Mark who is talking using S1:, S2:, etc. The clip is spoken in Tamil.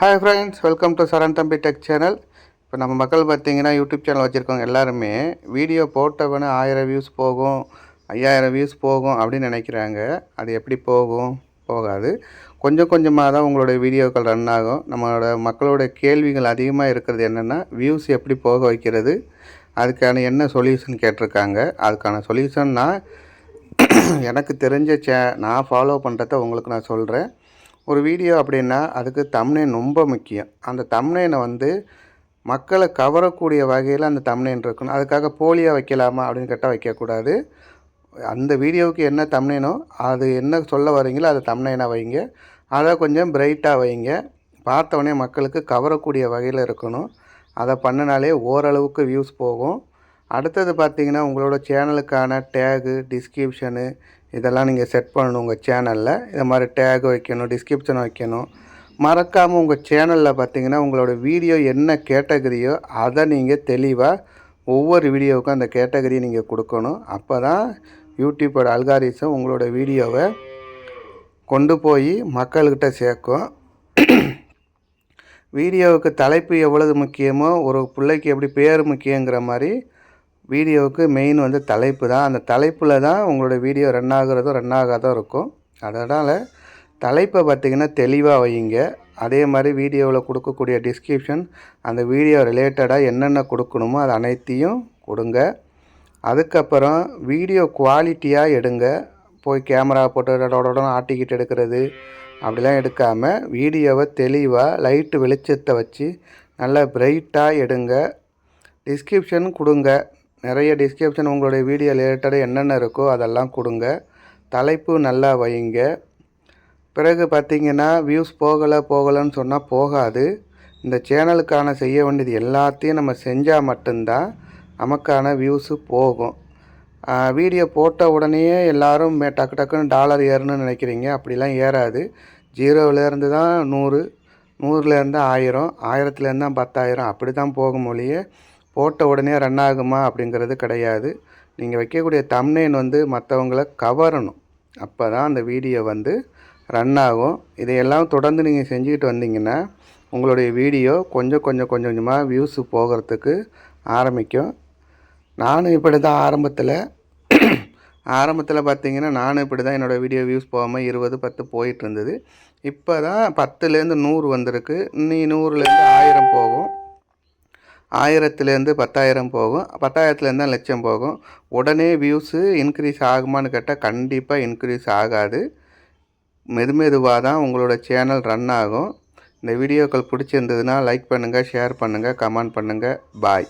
S1: Hi friends welcome to Saran Thambi tech channel இப்போ நம்ம மக்கள் பார்த்தீங்கன்னா யூடியூப் சேனல் வச்சுருக்கவங்க எல்லாருமே வீடியோ போட்டவனே ஆயிரம் வியூஸ் போகும் ஐயாயிரம் வியூஸ் போகும் அப்படின்னு நினைக்கிறாங்க. அது எப்படி போகும்? போகாது. கொஞ்சம் கொஞ்சமாக தான் உங்களுடைய வீடியோக்கள் ரன் ஆகும். நம்மளோட மக்களோட கேள்விகள் அதிகமாக இருக்கிறது என்னென்னா வியூஸ் எப்படி போக வைக்கிறது? அதுக்கான என்ன சொல்யூஷன் கேட்டிருக்காங்க? அதுக்கான சொல்யூஷன்னா எனக்கு தெரிஞ்ச சே நான் ஃபாலோ பண்ணுறத உங்களுக்கு நான் சொல்கிறேன் ஒரு வீடியோ அப்படின்னா அதுக்கு தம்னைன் ரொம்ப முக்கியம். அந்த தம்னைனை வந்து மக்களை கவரக்கூடிய வகையில் அந்த தம்னைன் இருக்கணும். அதுக்காக போலியாக வைக்கலாமா அப்படின்னு கேட்டால் வைக்கக்கூடாது. அந்த வீடியோவுக்கு என்ன தம்னைனோ அது என்ன சொல்ல வரீங்களோ அதை தம்னைனாக வைங்க. அதை கொஞ்சம் பிரைட்டாக வைங்க. பார்த்தவொடனே மக்களுக்கு கவரக்கூடிய வகையில் இருக்கணும். அதை பண்ணினாலே ஓரளவுக்கு வியூஸ் போகும். அடுத்தது பார்த்தீங்கன்னா உங்களோட சேனலுக்கான டேகு டிஸ்கிரிப்ஷனு இதெல்லாம் நீங்கள் செட் பண்ணணும் உங்கள் சேனலில். இது மாதிரி டேக் வைக்கணும் டிஸ்கிரிப்ஷன் வைக்கணும். மறக்காமல் உங்கள் சேனலில் பார்த்தீங்கன்னா உங்களோட வீடியோ என்ன கேட்டகரியோ அதை நீங்கள் தெளிவாக ஒவ்வொரு வீடியோவுக்கும் அந்த கேட்டகரியை நீங்கள் கொடுக்கணும். அப்போ தான் யூடியூப்போட அல்காரிசம் உங்களோட வீடியோவை கொண்டு போய் மக்கள்கிட்ட சேர்க்கும். வீடியோவுக்கு தலைப்பு எவ்வளவு முக்கியமோ ஒரு பிள்ளைக்கு எப்படி பேர் முக்கியங்கிற மாதிரி வீடியோவுக்கு மெயின் வந்து தலைப்பு தான். அந்த தலைப்பில் தான் உங்களோட வீடியோ ரன் ஆகிறதும் ரன் ஆகாதும் இருக்கும். அதனால் தலைப்பை பார்த்திங்கன்னா தெளிவாக வையுங்க. அதே மாதிரி வீடியோவில் கொடுக்கக்கூடிய டிஸ்கிரிப்ஷன் அந்த வீடியோ ரிலேட்டடாக என்னென்ன கொடுக்கணுமோ அது அனைத்தையும் கொடுங்க. அதுக்கப்புறம் வீடியோ குவாலிட்டியாக எடுங்க. போய் கேமரா போட்டு ஆட்டிக்கிட்டு எடுக்கிறது அப்படிலாம் எடுக்காமல் வீடியோவை தெளிவாக லைட்டு வெளிச்சத்தை வச்சு நல்லா பிரைட்டாக எடுங்க. டிஸ்கிரிப்ஷன் கொடுங்க. நிறைய டிஸ்கிரிப்ஷன் உங்களுடைய வீடியோ ரிலேட்டடாக என்னென்ன இருக்கோ அதெல்லாம் கொடுங்க. தலைப்பு நல்லா வைங்க பிறகு பார்த்திங்கன்னா வியூஸ் போகலை போகலைன்னு சொன்னால் போகாது. இந்த சேனலுக்கான செய்ய வேண்டியது எல்லாத்தையும் நம்ம செஞ்சால் மட்டும்தான் நமக்கான வியூஸு போகும். வீடியோ போட்ட உடனே எல்லோரும் டக்கு டக்குன்னு டாலர் ஏறணும்னு நினைக்கிறீங்க. அப்படிலாம் ஏறாது. ஜீரோவிலேருந்து தான் நூறு நூறுலேருந்து ஆயிரம் ஆயிரத்துலேருந்து தான் பத்தாயிரம். அப்படி தான் போகும் மொழியே போட்ட உடனே ரன் ஆகுமா அப்படிங்கிறது கிடையாது. நீங்கள் வைக்கக்கூடிய தம்னேன் வந்து மற்றவங்கள கவரணும். அப்போ தான் அந்த வீடியோ வந்து ரன் ஆகும். இதையெல்லாம் தொடர்ந்து நீங்கள் செஞ்சுக்கிட்டு வந்தீங்கன்னா உங்களுடைய வீடியோ கொஞ்சம் கொஞ்சம் கொஞ்சம் கொஞ்சமாக வியூஸு போகிறதுக்கு ஆரம்பிக்கும். நானும் இப்படி தான் ஆரம்பத்தில். ஆரம்பத்தில் பார்த்தீங்கன்னா நானும் இப்படி தான் என்னோடய வீடியோ வியூஸ் போகாமல் இருபது பத்து போயிட்டு இருந்தது. இப்போ தான் பத்துலேருந்து நூறு வந்திருக்கு. இன்னி நூறுலேருந்து ஆயிரம் போகும். ஆயிரத்துலேருந்து பத்தாயிரம் போகும். பத்தாயிரத்துலேருந்து தான் லட்சம் போகும். உடனே வியூஸு இன்க்ரீஸ் ஆகுமான்னு கேட்டால் கண்டிப்பாக இன்க்ரீஸ் ஆகாது. மெது மெதுவாக தான் உங்களோட சேனல் ரன் ஆகும். இந்த வீடியோக்கள் பிடிச்சிருந்ததுன்னா லைக் பண்ணுங்கள் ஷேர் பண்ணுங்கள் கமெண்ட் பண்ணுங்கள் பாய்